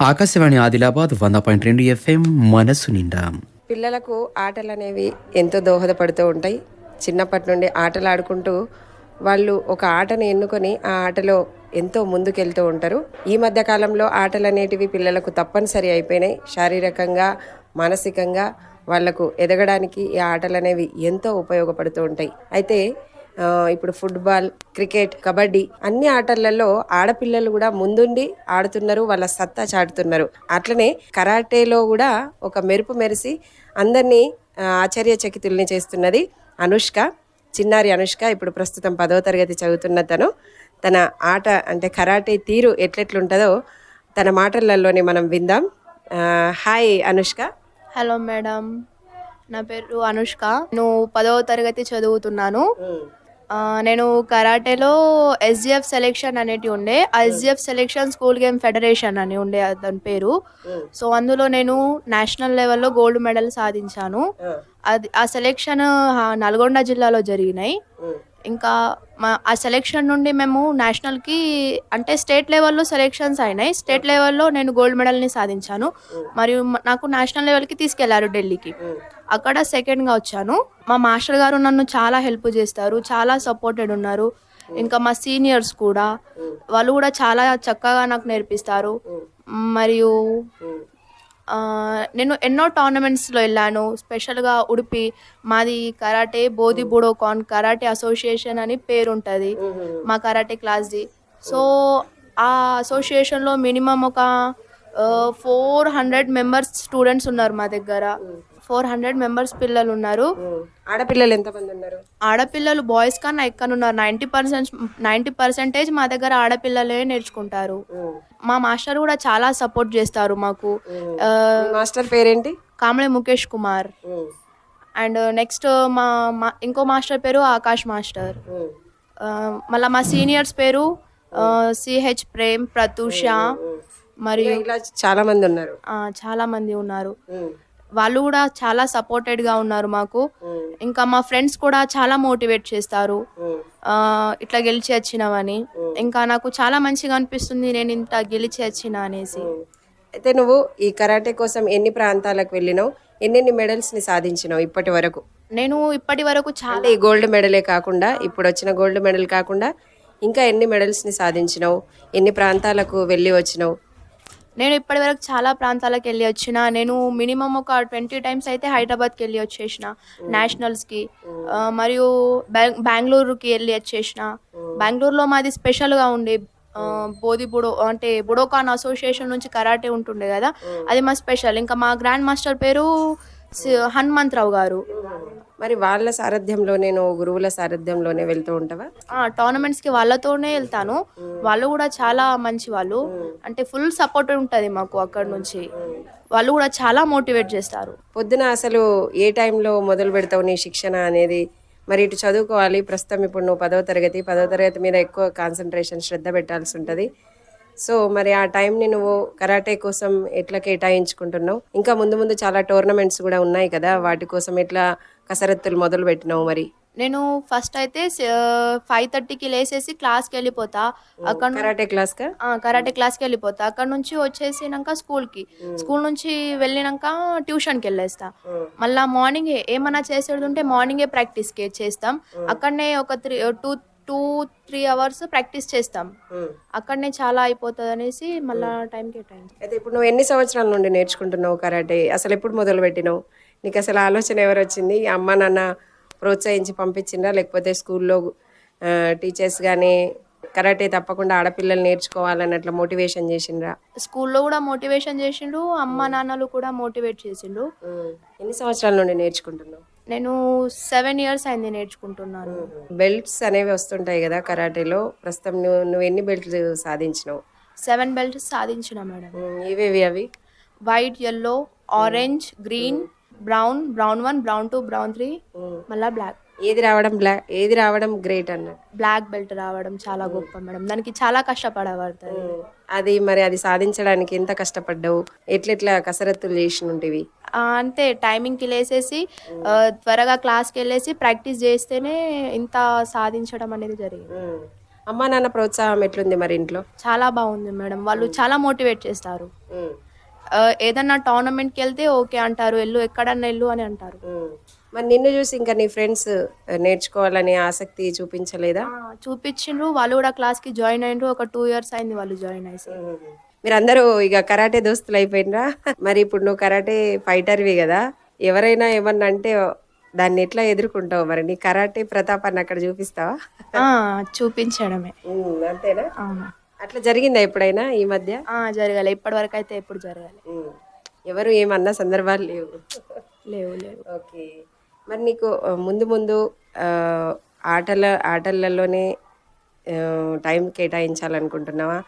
ఆకాశవాణి ఆదిలాబాద్ వంద పాయింట్ రెండు ఎఫ్ఎం మనసు నిండా. పిల్లలకు ఆటలు అనేవి ఎంతో దోహదపడుతూ ఉంటాయి. చిన్నప్పటి నుండి ఆటలు ఆడుకుంటూ వాళ్ళు ఒక ఆటను ఎన్నుకొని ఆ ఆటలో ఎంతో ముందుకెళ్తూ ఉంటారు. ఈ మధ్య కాలంలో ఆటలు అనేటివి పిల్లలకు తప్పనిసరి అయిపోయినాయి. శారీరకంగా మానసికంగా వాళ్ళకు ఎదగడానికి ఈ ఆటలు అనేవి ఎంతో ఉపయోగపడుతూ ఉంటాయి. అయితే ఇప్పుడు ఫుట్బాల్ క్రికెట్ కబడ్డీ అన్ని ఆటలలో ఆడపిల్లలు కూడా ముందుండి ఆడుతున్నారు వాళ్ళ సత్తా చాటుతున్నారు. అట్లనే కరాటేలో కూడా ఒక మెరుపు మెరిసి అందరినీ ఆశ్చర్యచకితుల్ని చేస్తున్నది అనుష్క చిన్నారి అనుష్క. ఇప్పుడు ప్రస్తుతం పదవ తరగతి చదువుతున్న తను. తన ఆట అంటే కరాటే తీరు ఎట్లెట్లుంటుందో తన మాటలలోనే మనం విందాం. హాయ్ అనుష్క. Hello madam. నా పేరు అనుష్క. నేను పదవ తరగతి చదువుతున్నాను. నేను కరాటేలో ఎస్జిఎఫ్ సెలెక్షన్ అనేటి ఉండే. ఆ SGF selection school game federation అని ఉండే దాని పేరు. సో అందులో నేను నేషనల్ లెవెల్లో గోల్డ్ మెడల్ సాధించాను. అది ఆ సెలెక్షన్ నల్గొండ జిల్లాలో జరిగినాయి. ఇంకా మా ఆ సెలెక్షన్ నుండి మేము నేషనల్కి అంటే స్టేట్ లెవెల్లో సెలెక్షన్స్ అయినాయి. స్టేట్ లెవెల్లో నేను గోల్డ్ మెడల్ని సాధించాను. మరియు నాకు నేషనల్ లెవెల్కి తీసుకెళ్ళారు ఢిల్లీకి. అక్కడ సెకండ్గా వచ్చాను. మా మాస్టర్ గారు నన్ను చాలా హెల్ప్ చేస్తారు చాలా సపోర్టెడ్ ఉన్నారు. ఇంకా మా సీనియర్స్ కూడా. వాళ్ళు కూడా చాలా చక్కగా నాకు నేర్పిస్తారు. మరియు నేను ఎన్నో టోర్నమెంట్స్లో వెళ్ళాను. స్పెషల్గా ఉడిపి మాది karate Bodhi Budokan karate association అని పేరు ఉంటుంది మా కరాటే క్లాస్ది. సో ఆ అసోసియేషన్లో మినిమం ఒక ఫోర్ హండ్రెడ్ మెంబర్స్ స్టూడెంట్స్ ఉన్నారు మా దగ్గర. ఫోర్ హండ్రెడ్ మెంబర్స్ పిల్లలు ఉన్నారు ఆడపిల్లలు ఎంతమంది ఉన్నారు? ఆడపిల్లలు బాయ్స్ కన్నా ఎక్కువ ఉన్నారు నైంటీ పర్సెంట్ నైంటీ పర్సెంటేజ్ మా దగ్గర ఆడపిల్లలే నేర్చుకుంటారు. మా మాస్టర్ కూడా చాలా సపోర్ట్ చేస్తారు మాకు. మాస్టర్ పేరేంటి? కామళే ముఖేష్ కుమార్. అండ్ నెక్స్ట్ మా ఇంకో మాస్టర్ పేరు ఆకాష్ మాస్టర్. మళ్ళా మా సీనియర్స్ పేరు సిహెచ్ ప్రేమ్ ప్రతూష మరియు ఇలా చాలా మంది ఉన్నారు. చాలా మంది ఉన్నారు. వాళ్ళు కూడా చాలా సపోర్టెడ్గా ఉన్నారు మాకు. ఇంకా మా ఫ్రెండ్స్ కూడా చాలా మోటివేట్ చేస్తారు. ఇట్లా గెలిచి వచ్చినావని ఇంకా నాకు చాలా మంచిగా అనిపిస్తుంది నేను ఇంత గెలిచి వచ్చిన అనేసి. అయితే నువ్వు ఈ కరాటే కోసం ఎన్ని ప్రాంతాలకు వెళ్ళినావు? ఎన్నెన్ని మెడల్స్ని సాధించినావు ఇప్పటి వరకు? నేను ఇప్పటి వరకు చాలా ఈ గోల్డ్ మెడలే కాకుండా ఇప్పుడు వచ్చిన గోల్డ్ మెడల్ కాకుండా ఇంకా ఎన్ని మెడల్స్ని సాధించినావు? ఎన్ని ప్రాంతాలకు వెళ్ళి వచ్చినావు? నేను ఇప్పటి వరకు చాలా ప్రాంతాలకు వెళ్ళి వచ్చిన నేను మినిమం ఒక ట్వంటీ టైమ్స్ అయితే హైదరాబాద్కి వెళ్ళి వచ్చేసిన నేషనల్స్కి మరియు బెంగ- బెంగళూరుకి వెళ్ళి వచ్చేసిన. బెంగళూరులో మాది స్పెషల్గా ఉండే బోధి బుడో అంటే బుడోకాన్ అసోసియేషన్ నుంచి కరాటే ఉంటుండే కదా అది మా స్పెషల్. ఇంకా మా గ్రాండ్ మాస్టర్ పేరు హనుమంతరావు గారు. మరి వాళ్ళ సారథ్యంలోనే నువ్వు గురువుల సారథ్యంలోనే వెళ్తూ ఉంటావా? ఆ టోర్నమెంట్స్కి వాళ్ళతోనే వెళ్తాను. వాళ్ళు కూడా చాలా మంచి వాళ్ళు అంటే ఫుల్ సపోర్ట్ ఉంటుంది మాకు అక్కడ నుంచి. వాళ్ళు కూడా చాలా మోటివేట్ చేస్తారు. పొద్దున అసలు ఏ టైంలో మొదలు పెడతావు నీ శిక్షణ అనేది? మరి ఇటు చదువుకోవాలి ప్రస్తుతం ఇప్పుడు నువ్వు పదవ తరగతి పదవ తరగతి మీద ఎక్కువ కాన్సన్ట్రేషన్ శ్రద్ధ పెట్టాల్సి ఉంటుంది. సో మరి ఆ టైంని నువ్వు కరాటే కోసం ఎట్లా కేటాయించుకుంటున్నావు? ఇంకా ముందు ముందు చాలా టోర్నమెంట్స్ కూడా ఉన్నాయి కదా వాటి కోసం ఎట్లా కసరత్తులు మొదలు పెట్టినావు మరి? నేను ఫస్ట్ అయితే ఫైవ్ థర్టీకి లేసేసి క్లాస్కి వెళ్ళిపోతా. అక్కడ కరాటే క్లాస్ కరాటే క్లాస్కి వెళ్ళిపోతా. అక్కడ నుంచి వచ్చేసినాక స్కూల్కి స్కూల్ నుంచి వెళ్ళినాక ట్యూషన్కి వెళ్ళేస్తా. మళ్ళా మార్నింగ్ ఏమన్నా చేసేది ఉంటే మార్నింగే ప్రాక్టీస్కి చేస్తాం. అక్కడనే ఒక three two two three hours practice చేస్తాం. అక్కడనే చాలా అయిపోతుంది అనేసి మళ్ళా టైం కేటాయించి అయితే ఇప్పుడు నువ్వు ఎన్ని సంవత్సరాల నుండి నేర్చుకుంటున్నావు కరాటే? అసలు ఎప్పుడు మొదలు పెట్టినావు నీకు అసలు ఆలోచన ఎవరు వచ్చింది అమ్మ నాన్న ప్రోత్సహించి పంపించిండ్రా లేకపోతే స్కూల్లో టీచర్స్ కానీ కరాటే తప్పకుండా ఆడపిల్లలు నేర్చుకోవాలని అట్లా మోటివేషన్ చేసిండ్రా? స్కూల్లో కూడా మోటివేషన్ చేసిండు అమ్మ నాన్నలు కూడా మోటివేట్ చేసిండు. ఎన్ని సంవత్సరాల నుండి నేర్చుకుంటున్నావు? నేను సెవెన్ ఇయర్స్ అయింది నేర్చుకుంటున్నాను. బెల్ట్స్ అనేవి వస్తుంటాయి కదా కరాటేలో. ప్రస్తుతం నువ్వు నువ్వు ఎన్ని బెల్ట్స్ సాధించినావు? సెవెన్ బెల్ట్స్ సాధించిన మేడం. ఇవేవి అవి? White yellow orange green brown brown one brown two brown three మళ్ళా బ్లాక్. ఏది రావడం బ్లాక్ ఏది రావడం గ్రేట్ అన్నట్టు బ్లాక్ బెల్ట్ రావడం చాలా గొప్ప మేడం. దానికి చాలా కష్టపడబడుతుంది అది మరి అది సాధించడానికి ఎంత కష్టపడ్డావు? ఎట్లెట్లా కసరత్తులు చేసి ఉంటివి అంతే టైమింగ్కి లేసేసి త్వరగా క్లాస్కి వెళ్ళేసి ప్రాక్టీస్ చేస్తేనే ఇంత సాధించడం అనేది జరిగింది. అమ్మా నాన్న ప్రోత్సాహం ఎట్లుంది మరి ఇంట్లో? చాలా బాగుంది మేడం. వాళ్ళు చాలా మోటివేట్ చేస్తారు. ఏదన్నా టోర్నమెంట్కి వెళ్తే ఓకే అంటారు వెళ్ళు ఎక్కడన్నా వెళ్ళు అని అంటారు. మరి నిన్ను చూసి ఇంకా నీ ఫ్రెండ్స్ నేర్చుకోవాలని ఆసక్తి చూపించలేదా? చూపించిండ్రు. వాళ్ళు కూడా క్లాస్కి జాయిన్ అయ్యిండ్రు ఒక టూ ఇయర్స్ అయింది వాళ్ళు జాయిన్ అయ్యి మీరందరూ ఇక కరాటే దోస్తులు అయిపోయినరా? మరి ఇప్పుడు నువ్వు కరాటే ఫైటర్వి కదా. ఎవరైనా ఏమన్నా అంటే దాన్ని ఎట్లా ఎదుర్కొంటావు మరి? నీ కరాటే ప్రతాపాన్ని అక్కడ చూపిస్తావా? చూపించడమే. అంతేనా? అవును. అట్లా జరిగిందా ఎప్పుడైనా ఈ మధ్య? జరగాలి. ఇప్పటి వరకు అయితే ఎప్పుడు జరగాలి. ఎవరు ఏమన్నా సందర్భాలు లేవు? లేవు లేవు. ఓకే. మరి నీకు ముందు ముందు ఆటల ఆటలలోనే టైం కేటాయించాలనుకుంటున్నావా?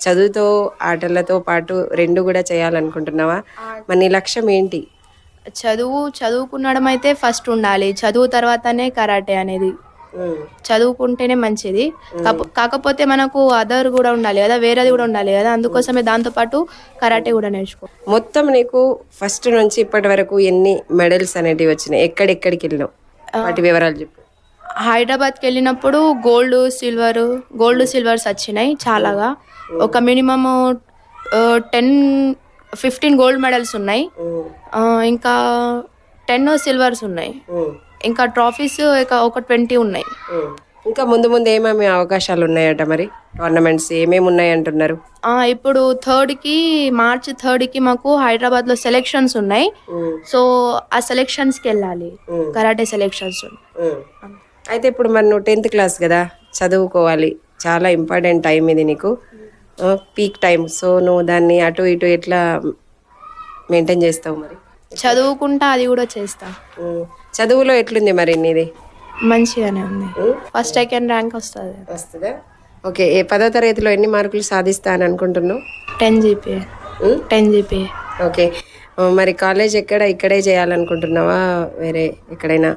చదువుతో ఆటలతో పాటు రెండు కూడా చేయాలనుకుంటున్నావా? మరి నీ లక్ష్యం ఏంటి? చదువు చదువుకునడం అయితే ఫస్ట్ ఉండాలి. చదువు తర్వాతనే కరాటే అనేది చదువుకుంటేనే మంచిది. కాపో- కాకపోతే మనకు అదర్ కూడా ఉండాలి కదా వేరేది కూడా ఉండాలి కదా. అందుకోసమే దాంతో పాటు కరాటే కూడా నేర్చుకో. మొత్తం నీకు ఫస్ట్ నుంచి ఇప్పటి వరకు ఎన్ని మెడల్స్ అనేటివి వచ్చినాయి? ఎక్కడెక్కడికి వెళ్ళినావు? వాటి వివరాలు చెప్పు. హైదరాబాద్కి వెళ్ళినప్పుడు గోల్డ్ సిల్వర్ గోల్డ్ సిల్వర్స్ వచ్చినాయి చాలాగా. ఒక minimum ten fifteen gold medals ఉన్నాయి. ఇంకా టెన్ సిల్వర్స్ ఉన్నాయి. ఇంకా ట్రాఫీస్ ఇక ఒక ట్వంటీ ఉన్నాయి. ఇంకా ముందు ముందు ఏమేమి అవకాశాలు ఉన్నాయట మరి? టోర్నమెంట్స్ ఏమేమి ఉన్నాయి అంటున్నారు? ఇప్పుడు థర్డ్కి మార్చ్ థర్డ్కి మాకు హైదరాబాద్లో సెలెక్షన్స్ ఉన్నాయి. సో ఆ సెలెక్షన్స్కి వెళ్ళాలి. Karate selections. అయితే ఇప్పుడు మరి నువ్వు టెన్త్ క్లాస్ కదా చదువుకోవాలి. చాలా ఇంపార్టెంట్ టైం ఇది నీకు. పీక్ టైం సో నువ్వు దాన్ని అటు ఇటు ఎట్లా మెయింటైన్ చేస్తావు మరి? చదువుకుంటా అది కూడా చేస్తా. చదువులో ఎట్లుంది మరి నీది? మంచిగానే ఉంది. ఫస్ట్ సెకండ్ ర్యాంక్ వస్తుంది. వస్తుందా? ఓకే ఏ పదో తరగతిలో ఎన్ని మార్కులు సాధిస్తా అని అనుకుంటున్నావు? టెన్ ఉమ్? Ten GPA okay. మరి కాలేజ్ ఎక్కడ ఇక్కడే చేయాలనుకుంటున్నావా? వేరే ఎక్కడైనా?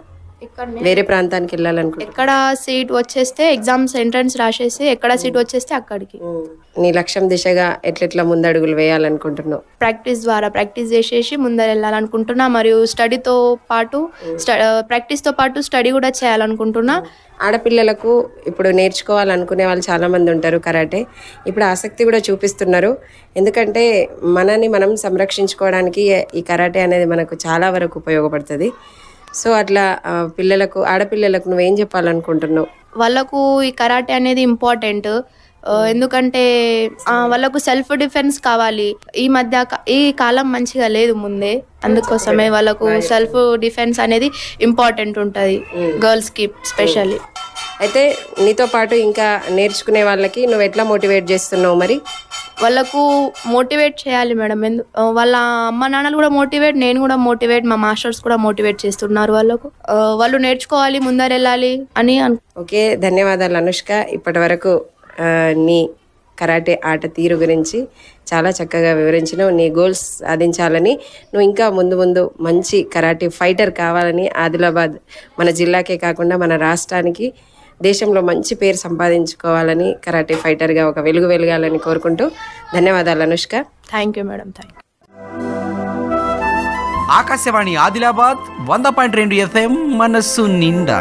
వేరే ప్రాంతానికి వెళ్ళాలనుకుంటున్నావా ఎక్కడ సీట్ వచ్చేస్తే ఎగ్జామ్స్ ఎంట్రన్స్ రాసేసి ఎక్కడ సీట్ వచ్చేస్తే అక్కడికి. నీ లక్ష్యం దిశగా ఎట్లెట్లా ముందడుగులు వేయాలనుకుంటున్నావు? ప్రాక్టీస్ ద్వారా ప్రాక్టీస్ చేసేసి ముందర వెళ్ళాలనుకుంటున్నా మరియు స్టడీతో పాటు ప్రాక్టీస్తో పాటు స్టడీ కూడా చేయాలనుకుంటున్నా. ఆడపిల్లలకు ఇప్పుడు నేర్చుకోవాలనుకునే వాళ్ళు చాలా మంది ఉంటారు కరాటే. ఇప్పుడు ఆసక్తి కూడా చూపిస్తున్నారు. ఎందుకంటే మనని మనం సంరక్షించుకోవడానికి ఈ కరాటే అనేది మనకు చాలా వరకు ఉపయోగపడుతుంది. సో అట్లా పిల్లలకు ఆడపిల్లలకు నువ్వేం చెప్పాలనుకుంటున్నావు? వాళ్ళకు ఈ కరాటే అనేది ఇంపార్టెంట్. ఎందుకంటే వాళ్ళకు సెల్ఫ్ డిఫెన్స్ కావాలి. ఈ మధ్య ఈ కాలం మంచిగా లేదు ముందే. అందుకోసమే వాళ్ళకు సెల్ఫ్ డిఫెన్స్ అనేది ఇంపార్టెంట్ ఉంటుంది. గర్ల్స్కి స్పెషల్లీ. అయితే నీతో పాటు ఇంకా నేర్చుకునే వాళ్ళకి నువ్వు ఎట్లా మోటివేట్ చేస్తున్నావు మరి? వాళ్ళకు మోటివేట్ చేయాలి మేడం. ఎందు వాళ్ళ అమ్మ నాన్నలు కూడా మోటివేట్ నేను కూడా మోటివేట్ మా మాస్టర్స్ కూడా మోటివేట్ చేస్తున్నారు వాళ్ళకు. వాళ్ళు నేర్చుకోవాలి ముందర వెళ్ళాలి అని ఓకే ధన్యవాదాలు అనుష్క. ఇప్పటి వరకు నీ కరాటే ఆట తీరు గురించి చాలా చక్కగా వివరించినావు. నీ గోల్స్ సాధించాలని నువ్వు ఇంకా ముందు ముందు మంచి కరాటే ఫైటర్ కావాలని ఆదిలాబాద్ మన జిల్లాకే కాకుండా మన రాష్ట్రానికి దేశంలో మంచి పేరు సంపాదించుకోవాలని కరాటే ఫైటర్గా ఒక వెలుగు వెలగాలని కోరుకుంటూ ధన్యవాదాలు Anushka. Thank you madam thank you Akashvani Adilabad వంద పాయింట్ రెండు ఎఫ్ఎం మనస్సు నిండా.